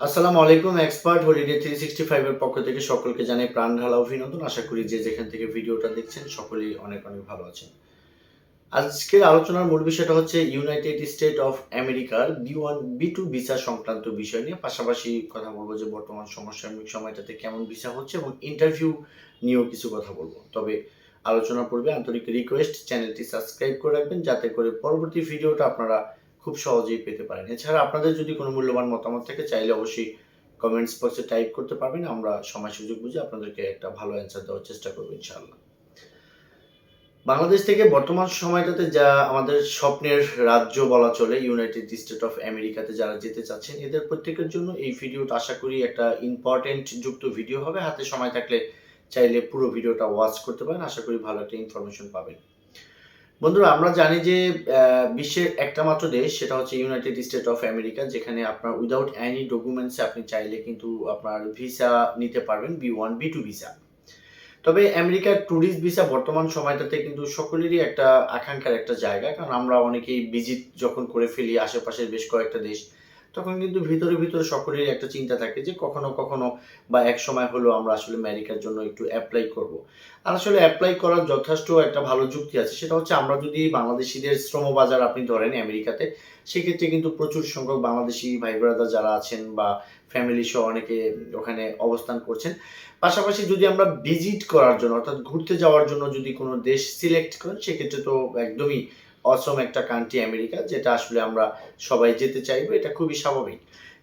আসসালামু আলাইকুম, expert holiday three sixty ফাইভের পক্ষ থেকে সকলকে জানাই প্রাণ ঢালা অভিনন্দন। আশা করি যে যেখান থেকে ভিডিওটা দেখছেন, সকলেই অনেক অনেক ভালো আছেন। আজকের আলোচনার মূল বিষয়টা হচ্ছে ইউনাইটেড স্টেট অফ আমেরিকার B one B two visa সংক্রান্ত বিষয় নিয়ে। পাশাপাশি কথা বলব যে বর্তমান সমসাময়িক সময়টাতে কেমন ভিসা হচ্ছে এবং ইন্টারভিউ নিয়েও কিছু কথা বলব। তবে আলোচনার পূর্বে আন্তরিক রিকোয়েস্ট চ্যানেলটি সাবস্ক্রাইব করে রাখবেন, যাতে করে পরবর্তী ভিডিওটা আপনারা খুব সহজেই পেতে পারেন। এছাড়া আপনাদের যদি কোনো মূল্যবান মতামত থাকে, চাইলে অবশ্যই কমেন্টস বক্সে টাইপ করতে পারবেন। আমরা সময় সুযোগ বুঝে আপনাদেরকে একটা ভালো অ্যান্সার দেওয়ার চেষ্টা করব ইনশাআল্লাহ। বাংলাদেশ থেকে বর্তমান সময়টাতে যা আমাদের স্বপ্নের রাজ্য বলা চলে ইউনাইটেড স্টেট অফ আমেরিকাতে যারা যেতে চাচ্ছেন, এদের প্রত্যেকের জন্য এই ভিডিওটা আশা করি একটা ইম্পর্টেন্ট যুক্ত ভিডিও হবে। হাতে সময় থাকলে চাইলে পুরো ভিডিওটা ওয়াচ করতে পারেন। আশা করি ভালো একটা ইনফরমেশন পাবেন। বন্ধুরা, আমরা জানি যে বিশ্বের একটা মাত্র দেশ, সেটা হচ্ছে ইউনাইটেড স্টেট অফ আমেরিকা যেখানে আপনার উইদাউট এনি ডকুমেন্টস আপনি চাইলে কিন্তু আপনার ভিসা নিতে পারবেন B one B two visa তবে আমেরিকার ট্যুরিস্ট ভিসা বর্তমান সময়টাতে কিন্তু সকলেরই একটা আকাঙ্ক্ষার একটা জায়গা, কারণ আমরা অনেকেই ভিজিট যখন করে ফেলি আশেপাশের বেশ কয়েকটা দেশ তখন কিন্তু ভিতরে ভিতরে সকলেরই একটা চিন্তা থাকে যে কখনো কখনো বা এক সময় হলো আমরা আসলে আমেরিকার জন্য একটু অ্যাপ্লাই করব। আর আসলে অ্যাপ্লাই করার যথেষ্ট একটা ভালো যুক্তি আছে, সেটা হচ্ছে আমরা যদি বাংলাদেশিদের শ্রম বাজার আপনি ধরেন আমেরিকাতে, সেক্ষেত্রে কিন্তু প্রচুর সংখ্যক বাংলাদেশি ভাই ব্রাদার যারা আছেন বা ফ্যামিলি সহ অনেকে ওখানে অবস্থান করছেন। পাশাপাশি যদি আমরা ভিজিট করার জন্য, অর্থাৎ ঘুরতে যাওয়ার জন্য যদি কোনো দেশ সিলেক্ট করেন, সেক্ষেত্রে তো একদমই অসম একটা কান্ট্রি আমেরিকা, যেটা আসলে আমরা সবাই যেতে চাইব, এটা খুবই স্বাভাবিক।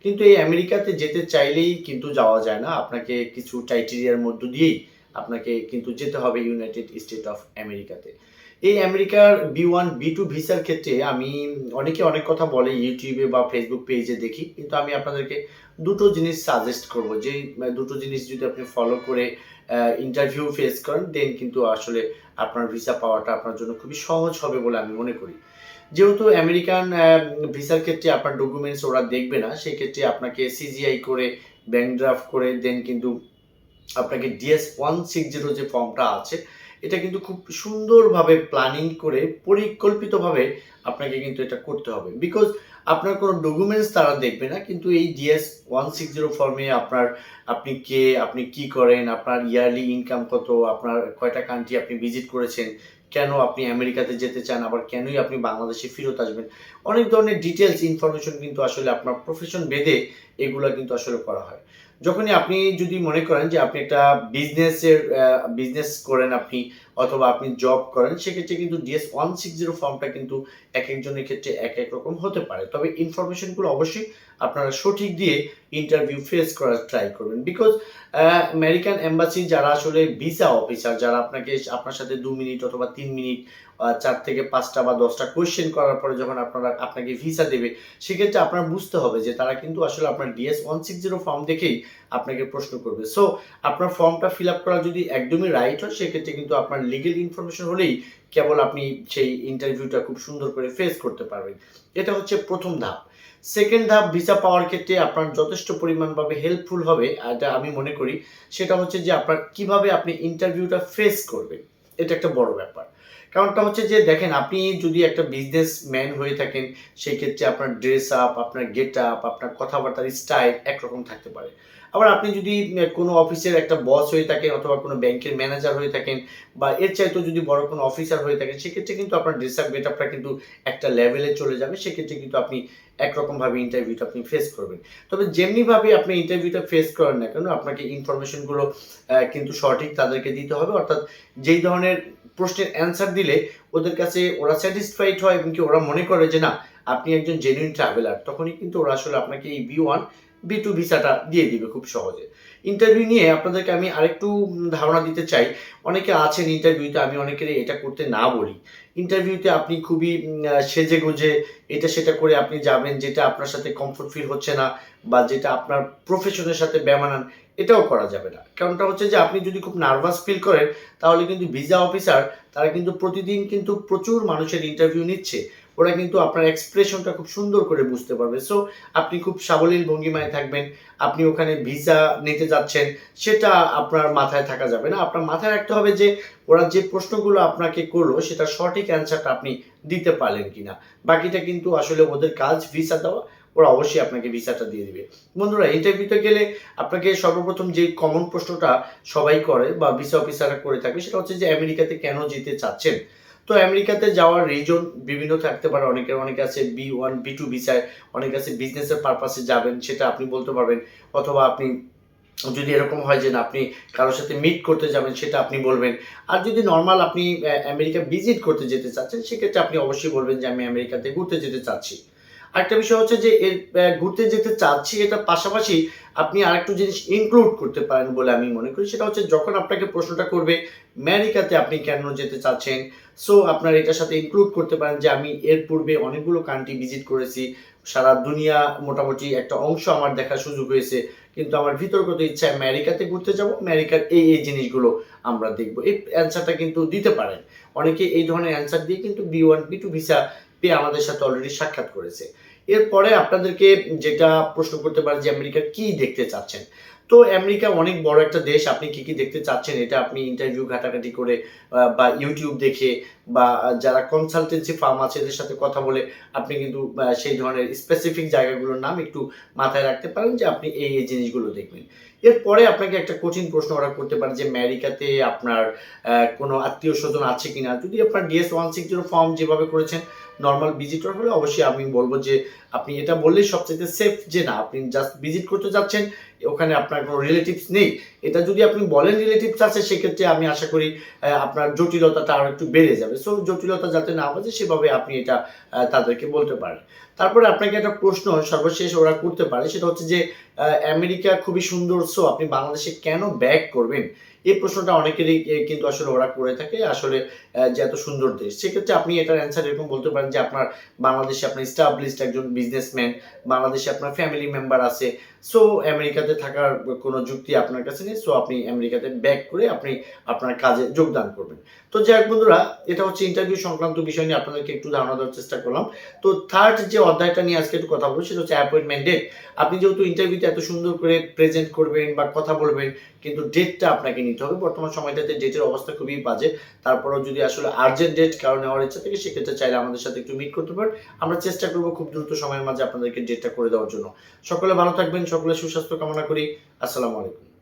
কিন্তু এই আমেরিকাতে যেতে চাইলেই কিন্তু যাওয়া যায় না। আপনাকে কিছু টাইটেরিয়ার মধ্য দিয়েই আপনাকে কিন্তু যেতে হবে ইউনাইটেড স্টেট অফ আমেরিকাতে এই আমেরিকার বি ওয়ান বি টু ভিসার ক্ষেত্রে আমি অনেকে অনেক কথা বলে ইউটিউবে বা ফেসবুক পেজে দেখি, কিন্তু আমি আপনাদেরকে দুটো জিনিস সাজেস্ট করব। যে দুটো জিনিস যদি আপনি ফলো করে ইন্টারভিউ ফেস করেন দেন কিন্তু আসলে আপনার ভিসা পাওয়াটা আপনার জন্য খুবই সহজ হবে বলে আমি মনে করি। যেহেতু আমেরিকান ভিসার ক্ষেত্রে আপনার ডকুমেন্টস ওরা দেখবে না সেই ক্ষেত্রে আপনাকে সিজিআই করে ব্যাংক ড্রাফট করে দেন কিন্তু আপনাকে ডিএস ওয়ান সিক্স জিরো যে ফর্মটা আছে এটা কিন্তু খুব সুন্দরভাবে প্ল্যানিং করে পরিকল্পিতভাবে আপনাকে কিন্তু এটা করতে হবে। বিকজ আপনার কোনো ডকুমেন্টস তারা দেখবে না, কিন্তু এই ডিএস ওয়ান সিক্স জিরো ফর্মে আপনার, আপনি কে, আপনি কি করেন, আপনার ইয়ারলি ইনকাম কত, আপনার কয়টা কান্ট্রি আপনি ভিজিট করেছেন, কেন আপনি আমেরিকাতে যেতে চান, আবার কেনই আপনি বাংলাদেশে ফেরত আসবেন, অনেক ধরনের ডিটেলস ইনফরমেশন কিন্তু আসলে আপনার প্রফেশন বেদে এগুলো কিন্তু আসলে করা হয়। যখনই আপনি যদি মনে করেন যে আপনি একটা বিজনেসের বিজনেস করেন আপনি অথবা আপনি জব করেন, সেক্ষেত্রে কিন্তু ডিএস ওয়ান সিক্স জিরো ফর্মটা কিন্তু এক একজনের ক্ষেত্রে এক এক রকম হতে পারে। তবে ইনফরমেশনগুলো অবশ্যই আপনারা সঠিক দিয়ে ইন্টারভিউ ফেস করার ট্রাই করবেন। বিকজ আমেরিকান এম্বাসি যারা আসলে ভিসা অফিসার যারা আপনাকে আপনার সাথে দু মিনিট অথবা তিন মিনিট চার থেকে পাঁচটা বা দশটা কোয়েশ্চেন করার পরে যখন আপনারা আপনাকে ভিসা দেবে, সেক্ষেত্রে আপনার বুঝতে হবে যে তারা কিন্তু আসলে আপনার DS one six zero form দেখেই আপনাকে প্রশ্ন করবে। সো আপনার ফর্মটা ফিল আপ করা যদি একদমই রাইট হয়, সেক্ষেত্রে কিন্তু আপনার লিগেল ইনফরমেশন হলেই কেবল আপনি সেই ইন্টারভিউটা খুব সুন্দর করে ফেস করতে পারবেন। এটা হচ্ছে প্রথম ধাপ। সেকেন্ড ধাপ ভিসা পাওয়ার ক্ষেত্রে আপনার যথেষ্ট পরিমাণভাবে হেল্পফুল হবে, এটা আমি মনে করি। সেটা হচ্ছে যে আপনার কীভাবে আপনি ইন্টারভিউটা ফেস করবেন। এটা একটা বড় ব্যাপার। কারণটা হচ্ছে যে, দেখেন, আপনি যদি একটা বিজনেস ম্যান হয়ে থাকেন সেই ক্ষেত্রে আপনার ড্রেস আপ আপনার গেট আপ আপনার কথাবার্তার স্টাইল একরকম থাকতে পারে। আবার আপনি যদি কোনো অফিসের একটা বস হয়ে থাকেন অথবা কোনো ব্যাংকের ম্যানেজার হয়ে থাকেন বা এর চাইতেও যদি বড় কোনো অফিসার হয়ে থাকেন, সেক্ষেত্রে কিন্তু আপনার ড্রেস আপ গেট আপটা কিন্তু একটা লেভেলে চলে যাবে। সেক্ষেত্রে কিন্তু আপনি একরকমভাবে ইন্টারভিউটা আপনি ফেস করবেন। তবে যেমনিভাবে আপনি ইন্টারভিউটা ফেস করেন না কেন, আপনাকে ইনফরমেশনগুলো কিন্তু সঠিক তাদেরকে দিতে হবে। অর্থাৎ যেই ধরনের প্রশ্নের অ্যান্সার দিলে ওদের কাছে ওরা স্যাটিসফাইড হয় এবং কি ওরা মনে করে যে না, আপনি একজন জেনুইন ট্রাভেলার তখনই কিন্তু ওরা আসলে আপনাকে এই বি ওয়ান বি টু ভিসাটা দিয়ে দিবে খুব সহজে। ইন্টারভিউ নিয়ে আপনাদেরকে আমি আরেকটু ধারণা দিতে চাই। অনেকে আছেন ইন্টারভিউতে আমি অনেকের এটা করতে না বলি। ইন্টারভিউতে আপনি খুবই সেজে গুজে এটা সেটা করে আপনি যাবেন, যেটা আপনার সাথে কমফোর্ট ফিল হচ্ছে না বা যেটা আপনার প্রফেশনের সাথে বেমানান এটাও করা যাবে না। কারণটা হচ্ছে যে আপনি যদি খুব নার্ভাস ফিল করেন, তাহলে কিন্তু ভিসা অফিসার তারা কিন্তু প্রতিদিন কিন্তু প্রচুর মানুষের ইন্টারভিউ নিচ্ছে। ওরা কিন্তু আপনার এক্সপ্রেশনটা খুব সুন্দর করে বুঝতে পারবে। সো আপনি খুব সাবলীল ভঙ্গিমায় থাকবেন, আপনি ওখানে ভিসা নিতে যাচ্ছেন, সেটা আপনার মাথায় থাকা যাবে না। আপনার মাথায় রাখতে হবে যে, ওরা যে প্রশ্নগুলো আপনাকে করল সেটা সঠিক অ্যান্সারটা আপনি দিতে পারলেন কিনা। বাকিটা কিন্তু আসলে ওদের কাজ ভিসা দেওয়া, ওরা অবশ্যই আপনাকে ভিসাটা দিয়ে দিবে। বন্ধুরা ইন্টারভিউতে গেলে আপনাকে সর্বপ্রথম যে কমন প্রশ্নটা সবাই করে বা ভিসা অফিসাররা করে থাকে সেটা হচ্ছে যে, আমেরিকাতে কেন যেতে চাচ্ছেন? তো আমেরিকাতে যাওয়ার রিজন বিভিন্ন থাকতে পারে। অনেকের অনেকে আছে বি ওয়ান বি টু ভিসায় অনেকে আছে বিজনেসের পারপাসে যাবেন, সেটা আপনি বলতে পারবেন। অথবা আপনি, যদি এরকম হয় যে না, আপনি কারোর সাথে মিট করতে যাবেন, সেটা আপনি বলবেন। আর যদি নর্মাল আপনি আমেরিকা ভিজিট করতে যেতে চাচ্ছেন, সেক্ষেত্রে আপনি অবশ্যই বলবেন যে, আমি আমেরিকাতে ঘুরতে যেতে চাচ্ছি। আরেকটা বিষয় হচ্ছে যে এর ঘুরতে যেতে চাচ্ছি এটার পাশাপাশি আপনি আরেকটু জিনিস ইনক্লুড করতে পারেন বলে আমি মনে করি। সেটা হচ্ছে যখন আপনাকে প্রশ্নটা করবে, আমেরিকাতে আপনি কেন যেতে চাচ্ছেন? সো আপনার এটার সাথে ইনক্লুড করতে পারেন যে আমি এর পূর্বে অনেকগুলো কান্ট্রি ভিজিট করেছি। সারা দুনিয়া মোটামুটি একটা অংশ আমার দেখার সুযোগ হয়েছে। কিন্তু আমার ভিতরগত ইচ্ছা, আমেরিকাতে ঘুরতে যাব। আমেরিকার এই এই জিনিসগুলো আমরা দেখব। এই অ্যান্সারটা কিন্তু দিতে পারেন। অনেকে এই ধরনের অ্যান্সার দিয়ে কিন্তু B one B two visa পেয়ে আমাদের সাথে অলরেডি সাক্ষাৎ করেছে। এরপরে আপনাদেরকে যেটা প্রশ্ন করতে পারে যে আমেরিকা কি দেখতে চাচ্ছেন? তো আমেরিকা অনেক বড় একটা দেশ, আপনি কি কি দেখতে চাচ্ছেন? এটা আপনি ইন্টারভিউ ঘাটাঘাটি করে বা ইউটিউব দেখে বা যারা কনসালটেন্সি ফার্ম আছে, এদের সাথে কথা বলে আপনি কিন্তু সেই ধরনের স্পেসিফিক জায়গাগুলোর নাম একটু মাথায় রাখতে পারেন যে আপনি এই এই জিনিসগুলো দেখবেন। এরপরে আপনাকে একটা কঠিন প্রশ্ন ওরা করতে পারে যে আমেরিকাতে আপনার কোনো আত্মীয় স্বজন আছে কিনা? যদি আপনার DS one six zero form যেভাবে করেছেন নর্মাল ভিজিটর হলে অবশ্যই আমি বলব যে আপনি এটা বললেই সবচেয়ে সেফ যে না, আপনি জাস্ট ভিজিট করতে যাচ্ছেন, ওখানে আপনার কোনো রিলেটিভস নেই এটা যদি আপনি বলেন রিলেটিভস আছে সেক্ষেত্রে আমি আশা করি আপনার জটিলতাটা আরও একটু বেড়ে যাবে। সো জটিলতা যাতে না বাজে সেভাবে আপনি এটা তাদেরকে বলতে পারেন। তারপরে আপনাকে একটা প্রশ্ন সর্বশেষ ওরা করতে পারে, সেটা হচ্ছে যে আমেরিকা খুবই সুন্দর। সো আপনি বাংলাদেশে কেন ব্যাক করবেন? এই প্রশ্নটা অনেকেরই কিন্তু আসলে ওরা করে থাকে, আসলে যে এত সুন্দর দেশ। সেক্ষেত্রে আপনি এটার অ্যান্সার এরকম বলতে পারেন যে আপনার বাংলাদেশে আপনার স্টাবলিশড একজন বিজনেসম্যান বাংলাদেশে আপনার ফ্যামিলি মেম্বার আছে সো আমেরিকাতে থাকার কোনো যুক্তি আপনার কাছে নেই সো আপনি আমেরিকাতে ব্যাক করে আপনি আপনার কাজে যোগদান করবেন। তো যাই হোক বন্ধুরা, এটা হচ্ছে ইন্টারভিউ সংক্রান্ত বিষয় নিয়ে আপনাদেরকে একটু ধারণা দেওয়ার চেষ্টা করলাম। তো থার্ড যে অধ্যায়টা নিয়ে আজকে একটু কথা বলব, সেটা হচ্ছে অ্যাপয়েন্টমেন্ট ডেট আপনি যেহেতু ইন্টারভিউতে এত সুন্দর করে প্রেজেন্ট করবেন বা কথা বলবেন, কিন্তু ডেটটা আপনাকে নিতে হবে। বর্তমান সময়টাতে ডেটের অবস্থা খুবই বাজে। তারপরেও যদি আসলে আর্জেন্ট ডেট কারও নেওয়ার ইচ্ছা থাকে, সেক্ষেত্রে চাইলে আমাদের সাথে একটু মিট করতে পারেন। আমরা চেষ্টা করব খুব দ্রুত সময়ের মাঝে আপনাদেরকে ডেটটা করে দেওয়ার জন্য। সকলে ভালো থাকবেন, সকলে সুস্বাস্থ্য কামনা করি। আসসালামু আলাইকুম।